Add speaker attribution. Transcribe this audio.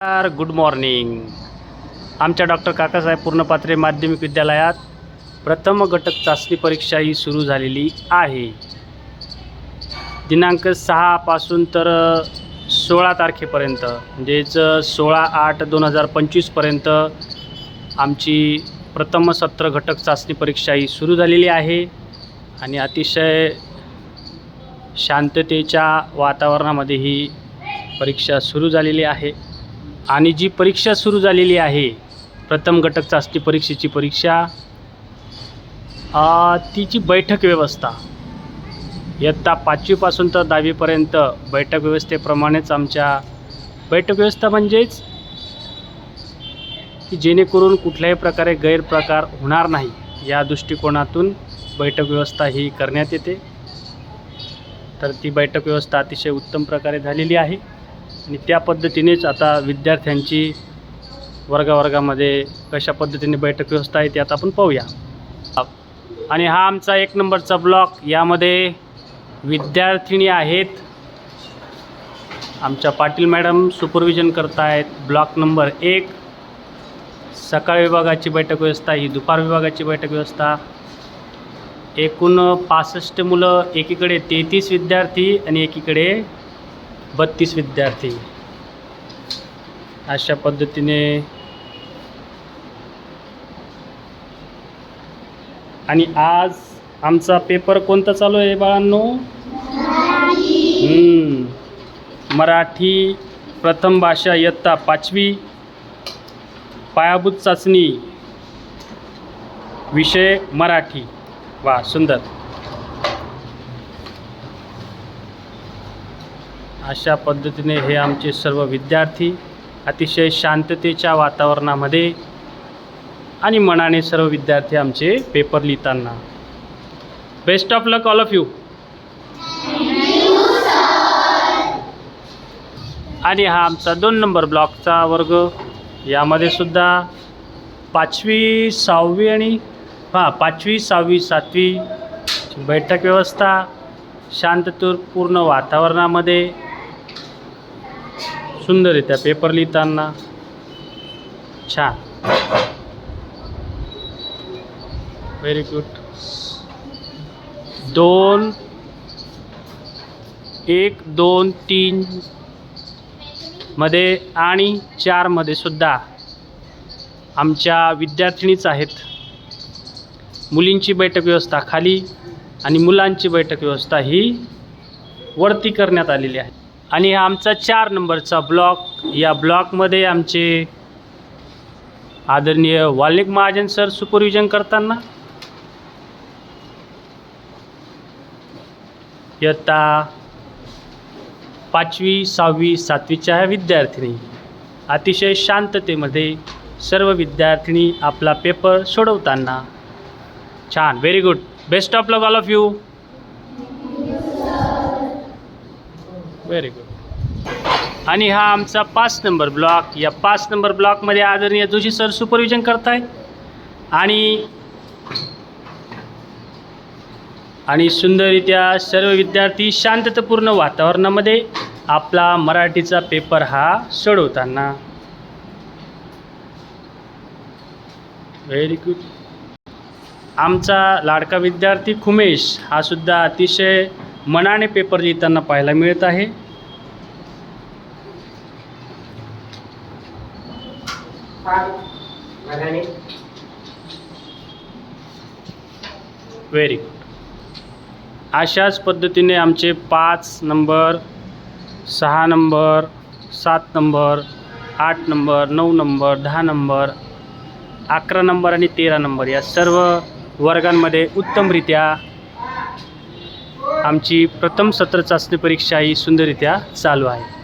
Speaker 1: नमस्कार good morning आमच्या doctor Kakasaheb Purnapatre माध्यमिक विद्यालयात प्रथम घटक चाचणी परीक्षा ही सुरू झालेली आहे. दिनांक सहापासून तर सोळा तारखेपर्यंत म्हणजेच सोळा आठ दोन हजार पंचवीसपर्यंत आमची प्रथम सत्र घटक चाचणी परीक्षा ही सुरू झालेली आहे. आणि अतिशय शांततेच्या वातावरणामध्ये ही परीक्षा सुरू झालेली आहे. आणि जी परीक्षा सुरू झालेली आहे प्रथम घटक चाचणी परीक्षेची परीक्षा तिची बैठक व्यवस्था. इयत्ता पाचवीपासून तर दहावीपर्यंत बैठक व्यवस्थेप्रमाणेच आमच्या बैठक व्यवस्था म्हणजेच की जेणेकरून कुठल्याही प्रकारे गैरप्रकार होणार नाही या दृष्टिकोनातून बैठक व्यवस्था ही करण्यात येते. तर ती बैठक व्यवस्था अतिशय उत्तम प्रकारे झालेली आहे. आणि त्या पद्धतीनेच आता विद्यार्थ्यांची वर्गावर्गामध्ये कशा पद्धतीने बैठक व्यवस्था आहे ते आता आपण पाहूया. आणि हा आमचा एक नंबरचा ब्लॉक. यामध्ये विद्यार्थिनी आहेत. आमच्या पाटील मॅडम सुपरविजन करत आहेत ब्लॉक नंबर एक. सकाळ विभागाची बैठक व्यवस्था ही दुपार विभागाची बैठक व्यवस्था. एकूण पासष्ट मुलं एकीकडे तेहतीस विद्यार्थी आणि एकीकडे बत्तीस विद्यार्थी. अशा पद्धतीने आणि आज आमचा पेपर कोणता चालू आहे बाळांनो? मराठी प्रथम भाषा इयत्ता पाचवी. पायाभूत चाचणी. विषय मराठी. वा सुंदर. अशा पद्धतीने हे आमचे सर्व विद्यार्थी अतिशय शांततेच्या वातावरणामध्ये आणि मनाने सर्व विद्यार्थी आमचे पेपर लिहिताना. Best of luck all of you आणि हा आमचा दोन नंबर ब्लॉकचा वर्ग. यामध्ये सुद्धा पाचवी सहावी आणि हां पाचवी सहावी सातवी बैठक व्यवस्था शांततापूर्ण वातावरणामध्ये सुंदररित्या पेपर लिहिताना. छान. व्हेरी गुड दोन. एक दोन तीन. मध्ये आणि चारमध्ये सुद्धा आमच्या विद्यार्थिनीच आहेत. मुलींची बैठक व्यवस्था खाली आणि मुलांची बैठक व्यवस्था ही वरती करण्यात आलेली आहे. आणि हा आमचा चार नंबरचा ब्लॉक. या ब्लॉकमध्ये आमचे आदरणीय वाल्मिक महाजन सर सुपरविजन करताना. इयत्ता पाचवी सहावी सातवीच्या ह्या विद्यार्थिनी अतिशय शांततेमध्ये सर्व विद्यार्थिनी आपला पेपर सोडवताना. छान very good best of luck all of you very good आणि हा आमचा पाच नंबर ब्लॉक या पाच नंबर ब्लॉकमध्ये आदरणीय जोशी सर सुपरविजन करताय. आणि आणि सुंदररित्या सर्व विद्यार्थी शांततापूर्ण वातावरणामध्ये आपला मराठीचा पेपर हा सोडवताना. व्हेरी गुड आमचा लाडका विद्यार्थी खुमेश हा सुद्धा अतिशय मनाने पेपर लिहिताना पाहायला मिळत आहे. व्हेरी गुड अशाच पद्धतीने आमचे पाच नंबर सहा नंबर सात नंबर आठ नंबर नऊ नंबर दहा नंबर अकरा नंबर आणि तेरा नंबर या सर्व वर्गांमध्ये उत्तमरित्या आमची प्रथम सत्र चाचणी परीक्षा ही सुंदररित्या चालू आहे.